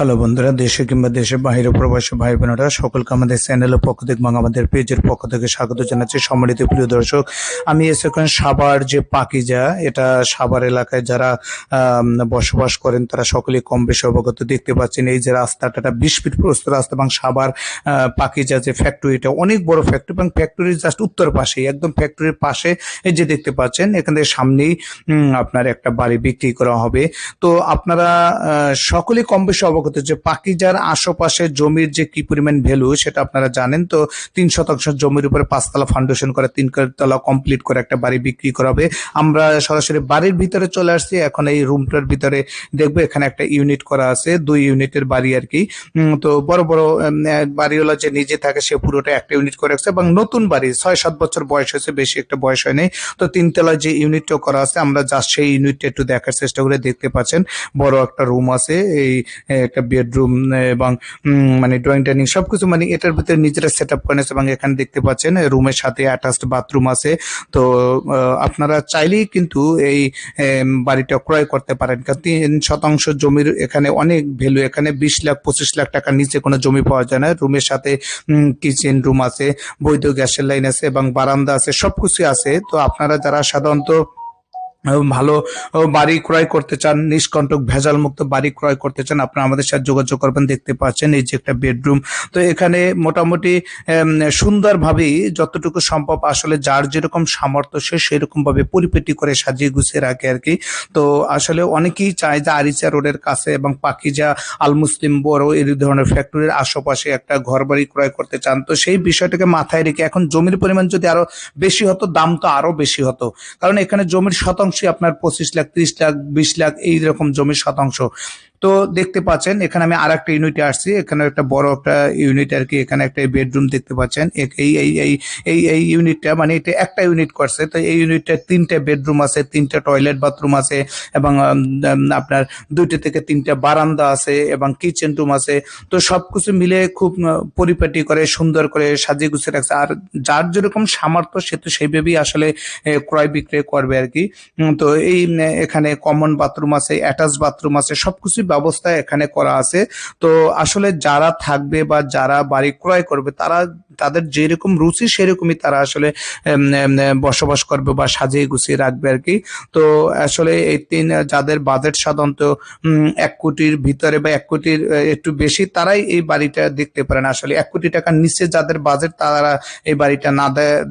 Hello বন্ধুরা দেশে কিংবা দেশের বাইরে প্রবাসী ভাই বোনেরা সকলকে আমাদের চ্যানেলের পক্ষ থেকে এবং আমাদের পেজের পক্ষ থেকে স্বাগত জানাচ্ছি সম্মানিত প্রিয় দর্শক। আমি এসে সাভার যে পাকিজা এটা সাভার এলাকায় যারা বসবাস করেন তারা সকলেই কম বেশি অবগত দেখতে পাচ্ছেন। এই যে রাস্তাটা একটা বিশ ফিট প্রস্ত রাস্তা এবং আহ, পাকিজা যে ফ্যাক্টরিটা অনেক বড় ফ্যাক্টরি এবং ফ্যাক্টরির জাস্ট উত্তর পাশেই একদম ফ্যাক্টরির পাশে এই যে দেখতে পাচ্ছেন এখান থেকে সামনেই আপনার একটা বাড়ি বিক্রি করা হবে। তো আপনারা সকলেই কম বেশি অবগত যে পাকিজার আশেপাশে জমির যে কি পরিমাণ ভ্যালু সেটা আপনারা জানেন তো তিন শতাংশ জমির উপরে পাঁচতলা ফাউন্ডেশন করে তিন তলা কমপ্লিট করে একটা বাড়ি বিক্রি করা হবে। আমরা সরাসরি বাড়ির ভিতরে চলে আসছি এখন এই রুমটার ভিতরে দেখব এখানে একটা ইউনিট করা আছে দুই ইউনিটের বাড়ি আর কি। তো বড় বড় বাড়িওয়ালা যে নিজে থাকে সে পুরোটা একটা ইউনিট করে রাখছে এবং নতুন বাড়ি ছয় সাত বছর বয়স হয়েছে বেশি একটা বয়স হয়নি। তো তিনতলা যে ইউনিটটা করা আছে আমরা জাস্ট সেই ইউনিটটা একটু দেখার চেষ্টা করে দেখতে পাচ্ছেন। বড় একটা রুম আছে এই এ, একটা বেডরুম এবং মানে ড্রয়িং ডাইনিং সবকিছু মানে এটার ভিতরে নিজেরা সেট আপ করেছে এবং এখানে দেখতে পাচ্ছেন, রুমের সাথে অ্যাটাচড বাথরুম আছে। তো আপনারা চাইলেই কিন্তু এই বাড়িটা ক্রয় করতে পারেন। কারণ তিন শতাংশ জমির এখানে অনেক ভ্যালু এখানে বিশ লাখ, পঁচিশ লাখ টাকার নিচে কোনো জমি পাওয়া যায় না। রুমের সাথে কিচেন রুম আছে, বৈধ গ্যাসের লাইন আছে, এবং বারান্দা আছে সবকিছু আছে। তো আপনারা যারা সাধারণত ভালো বাড়ি ক্রয় করতে চান, নিষ্কণ্টক ভেজাল মুক্ত বাড়ি ক্রয় করতে চান, আপনারা আমাদের সাথে যোগাযোগ করবেন, দেখতে পাচ্ছেন এই যে একটা বেডরুম। তো এখানে মোটামুটি সুন্দর ভাবেই যতটুকু সম্ভব আসলে যার যেরকম সামর্থ্য, সে সেরকম ভাবে পরিপেটি করে সাজিয়ে গুছিয়ে রাখে আর কি। তো আসলে অনেকেই চায় যে আরিচা রোডের কাছে এবং পাকিজা আল মুসলিম বড় এই ধরনের ফ্যাক্টরির আশেপাশে একটা ঘর বাড়ি ক্রয় করতে চান। তো সেই বিষয়টাকে মাথায় রেখে এখন জমির পরিমাণ যদি আরও বেশি হতো, দাম তো আরও বেশি হতো। কারণ এখানে জমির শতাংশই আপনার পঁচিশ লাখ ত্রিশ লাখ বিশ লাখ এই রকম জমির শতাংশ। তো দেখতে পাচ্ছেন, এখানে আমি আর একটা ইউনিটে আসছি। এখানে একটা বড় একটা ইউনিট আর কি, এখানে একটা বেডরুম দেখতে পাচ্ছেন। এই এই এই এই এই ইউনিটটা মানে এটা একটা ইউনিট করছে। তো এই ইউনিটটা তিনটে বেডরুম আছে, তিনটে টয়লেট বাথরুম আছে এবং আপনার দুইটা থেকে তিনটা বারান্দা আছে এবং কিচেন রুম আছে। তো সবকিছু মিলে খুব পরিপাটি করে, সুন্দর করে সাজিয়ে গুছিয়ে রাখছে। আর যার যেরকম সামর্থ্য, সে তো সেইভাবেই আসলে ক্রয় বিক্রয় করবে আর কি। তো এই, এখানে কমন বাথরুম আছে অ্যাটাচ বাথরুম আছে সবকিছু ব্যবস্থা এখানে করা আছে। তো আসলে যারা থাকবে বা যারা বাড়ি ক্রয় করবে, তারা, তাদের যেরকম রুচি, সেরকমই তারা আসলে বসবাস করবে বা সাজিয়ে গুছিয়ে রাখবে আর কি। তো আসলে এই তিন, যাদের বাজেট সাধারণত এক কোটির ভিতরে বা এক কোটির একটু বেশি, তারাই এই বাড়িটা দেখতে পারেন। আসলে এক কোটি টাকার নিচে যাদের বাজেট তারা এই বাড়িটা না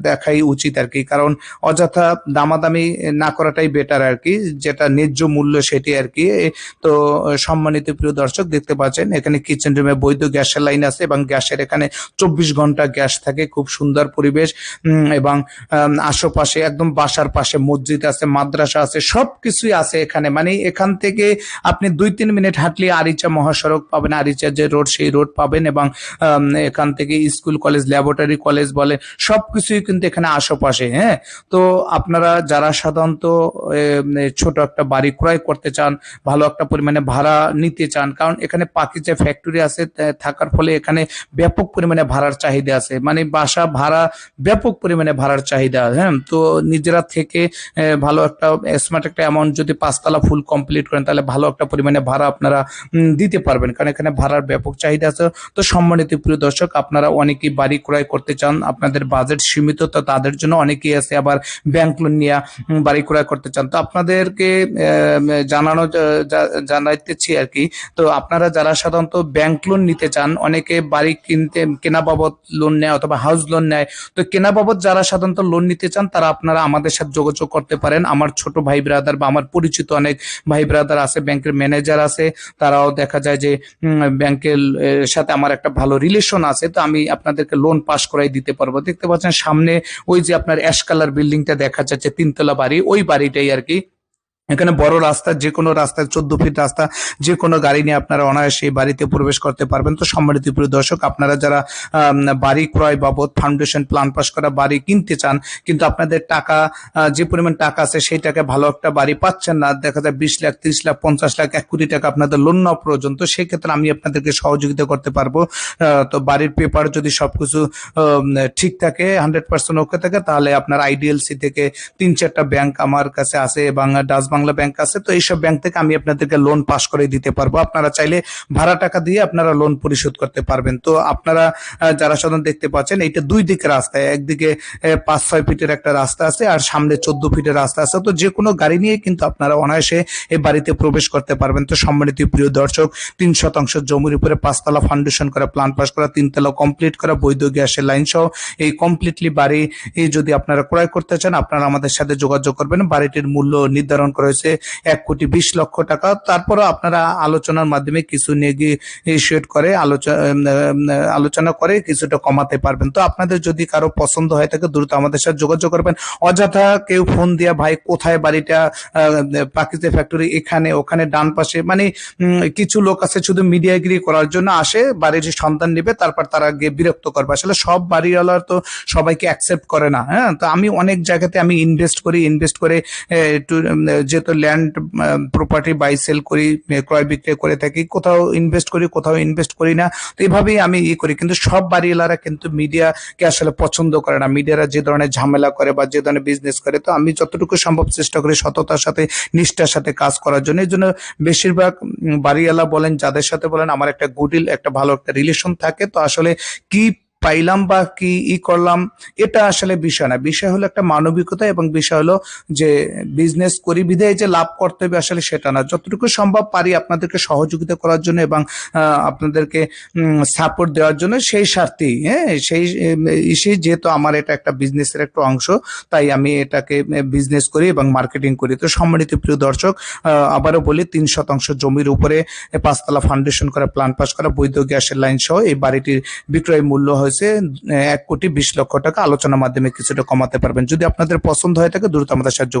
দেখাই উচিত আর কি। কারণ অযথা দামাদামি না করাটাই বেটার আর কি, যেটা ন্যায্য মূল্য সেটি আর কি। তো সম্মানিত প্রিয় দর্শক, দেখতে পাচ্ছেন, এখানে কিচেন রুমে বৈধ গ্যাসের লাইন আছে এবং গ্যাসের এখানে চব্বিশ ঘণ্টা গ্যাস থাকে। খুব সুন্দর পরিবেশ এবং আশেপাশে একদম বাসার পাশে মসজিদ আছে, মাদ্রাসা আছে, সবকিছুই আছে এখানে। মানে এখান থেকে আপনি দুই তিন মিনিট হাঁটলে আরিচা মহাসড়ক পাবেন। আরিচা যে রোড, সেই রোড পাবেন এবং এখান থেকে স্কুল কলেজ, ল্যাবরেটরি কলেজ বলে, সবকিছুই কিন্তু এখানে আশেপাশে হ্যাঁ? তো আপনারা যারা সাধারণত ছোট একটা বাড়ি ক্রয় করতে চান, ভালো একটা পরিমাণে ভাড়া নিতে চান। কারণ এখানে যে ফ্যাক্টরি আছে থাকার ফলে এখানে ব্যাপক পরিমাণে ভাড়ার চাহিদা আছে। মানে বাসা ভাড়া ব্যাপক পরিমাণে ভাড়ার চাহিদা হ্যাঁ? তো নিজেরা থেকে ভালো একটা স্মার্ট একটা অ্যামাউন্ট যদি পাঁচতলা ফুল কমপ্লিট করেন, তাহলে ভালো একটা পরিমাণে ভাড়া আপনারা দিতে পারবেন। কারণ এখানে ভাড়ার ব্যাপক চাহিদা আছে। তো সম্মানিত প্রিয় দর্শক, আপনারা অনেকেই বাড়ি ক্রয় করতে চান, আপনাদের বাজেট সীমিত, তো তাদের জন্য অনেকেই আছে আবার ব্যাংক লোন নিয়ে বাড়ি ক্রয় করতে চান। তো আপনাদেরকে জানানো, যা- জানাইতেছি আর কি। তো আপনারা যারা সাধারণত ব্যাংক লোন নিতে চান, অনেকে বাড়ি কিনতে, কেনা বাবদ লোন নেয় অথবা হাউস লোন নেয়, তো কেনা বাবদ যারা সাধারণত লোন নিতে চান, তারা আপনারা আমাদের সাথে যোগাযোগ করতে পারেন। আমার ছোট ভাই ব্রাদার বা আমার পরিচিত অনেক ভাই ব্রাদার আছে ব্যাংকের ম্যানেজার আছে, তারাও দেখা যায় যে ব্যাংকের সাথে আমার একটা ভালো রিলেশন আছে, তো আমি আপনাদেরকে লোন পাস করাই দিতে পারব। দেখতে পাচ্ছেন সামনে ওই যে আপনার অ্যাশ কালার বিল্ডিংটা দেখা যাচ্ছে, তিনতলা বাড়ি, ওই বাড়িটাই আর কি। এখানে বড় রাস্তা যে কোনো রাস্তায়, চোদ্দ ফিট রাস্তা যে কোনো গাড়ি নিয়ে আপনারা অনায়াসে এই বাড়িতে প্রবেশ করতে পারবেন। তো সম্মানিত প্রিয় দর্শক, আপনারা যারা বাড়ি ক্রয় বাবদ, ফাউন্ডেশন প্ল্যান পাস করা বাড়ি কিনতে চান, কিন্তু আপনাদের টাকা যে পরিমাণ টাকা আছে সেই টাকা ভালো একটা বাড়ি পাচ্ছেন না, দেখা যায় বিশ লাখ, ত্রিশ লাখ, পঞ্চাশ লাখ, এক কোটি টাকা আপনাদের লোন নেওয়া প্রয়োজন, তো সেক্ষেত্রে আমি আপনাদেরকে সহযোগিতা করতে পারব। তো বাড়ির পেপার যদি সবকিছু ঠিক থাকে, হান্ড্রেড পার্সেন্ট ওকে থাকে, তাহলে আপনার আইডিএলসি থেকে তিন চারটা ব্যাংক আমার কাছে আছে, এবং ডাচ বাংলা ব্যাংক আছে, তো এইসব ব্যাংক থেকে আমি আপনাদেরকে লোন পাস করে দিতে পারব। আপনারা চাইলে ভাড়া টাকা দিয়ে আপনারা লোন পরিশোধ করতে পারবেন। তো আপনারা যারা সাধারণ দেখতে পাচ্ছেন, এইটা দুই দিকে রাস্তায় একদিকে পাঁচ, ছয় ফিটের একটা রাস্তা আছে, আর সামনে চোদ্দ ফিটের রাস্তা আছে। তো যে কোনো গাড়ি নিয়ে কিন্তু আপনারা অনায়াসে এই বাড়িতে প্রবেশ করতে পারবেন। তো সম্মানিত প্রিয় দর্শক, তিন শতাংশ জমির উপরে পাঁচতলা ফাউন্ডেশন করা প্ল্যান পাস করা, তিনতলা কমপ্লিট করা, বৈধ গ্যাসের লাইন সহ এই কমপ্লিটলি বাড়ি যদি আপনারা ক্রয় করতে চান, আপনারা আমাদের সাথে যোগাযোগ করবেন। বাড়িটির মূল্য নির্ধারণ করা হয়েছে এক কোটি বিশ লক্ষ টাকা। তারপরও আপনারা আলোচনার মাধ্যমে কিছু নেগিশিয়েট করে, আলোচনা করে কিছুটা কমাতে পারবেন। তো আপনাদের যদি কারও পছন্দ হয় থাকে, দ্রুত আমাদের সাথে যোগাযোগ করবেন। অযথা কেউ ফোন দিয়া, ভাই, কোথায় বাড়িটা? পাকিস্তে ফ্যাক্টরি এখানে, ওখানে, ডান পাশে। মানে কিছু লোক আছে শুধু মিডিয়াগিরি করার জন্য আসে, বাড়ির সন্তান নেবে, তারপর তারা গিয়ে বিরক্ত করবে। আসলে সব বাড়িওয়ালার তো সবাইকে অ্যাকসেপ্ট করে না হ্যাঁ? তো আমি অনেক জায়গাতে আমি ইনভেস্ট করি ইনভেস্ট করে একটু যেহেতু ল্যান্ড প্রপার্টি বাই সেল করি ক্রয় বিক্রয় করে থাকি, কোথাও ইনভেস্ট করি, কোথাও ইনভেস্ট করি না, তো এইভাবেই আমি ই করি। কিন্তু সব বাড়িওয়ালারা কিন্তু মিডিয়াকে আসলে পছন্দ করে না। মিডিয়ারা যে ধরনের ঝামেলা করে বা যে ধরনের বিজনেস করে, তো আমি যতটুকু সম্ভব চেষ্টা করি সততার সাথে, নিষ্ঠার সাথে কাজ করার জন্য। এই জন্য বেশিরভাগ বাড়িওয়ালা বলেন, যাদের সাথে বলেন, আমার একটা গুডিল একটা ভালো একটা রিলেশন থাকে। তো আসলে কি পাইলাম বা কি ই করলাম, এটা আসলে বিষয় না। বিষয় হলো একটা মানবিকতা এবং বিষয় হলো যে বিজনেস করি বিধায় যে লাভ করতে হবে আসলে সেটা না। যতটুকু সম্ভব পারি আপনাদেরকে সহযোগিতা করার জন্য এবং আপনাদেরকে সাপোর্ট দেওয়ার জন্য সেই স্বার্থেই হ্যাঁ সেই ইসে যেহেতু আমার এটা একটা বিজনেসের একটা অংশ, তাই আমি এটাকে বিজনেস করি এবং মার্কেটিং করি। তো সম্মানিত প্রিয় দর্শক আবারও বলি, তিন শতাংশ জমির উপরে পাঁচতলা ফাউন্ডেশন করা প্ল্যান পাস করা, বৈধ গ্যাসের লাইন সহ এই বাড়িটির বিক্রয় মূল্য হয়েছে এক কোটি বিশ লক্ষ টাকা আলোচনার মাধ্যমে কিছুটা কমাতে পারবেন যদি আপনাদের পছন্দ হয়ে থাকে দ্রুত আমাদের সাহায্য।